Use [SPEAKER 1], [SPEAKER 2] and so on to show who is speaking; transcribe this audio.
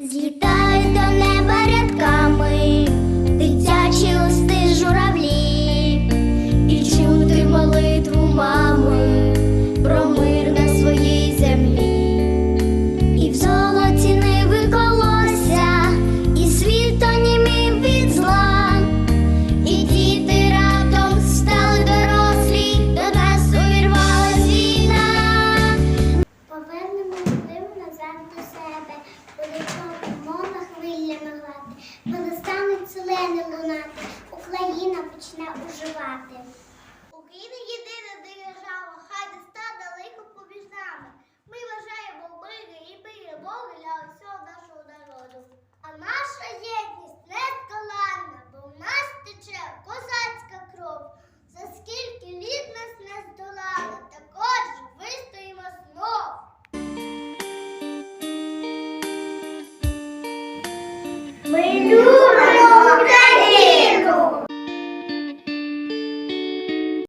[SPEAKER 1] злітають до неба
[SPEAKER 2] селени луна Україна почне уживати.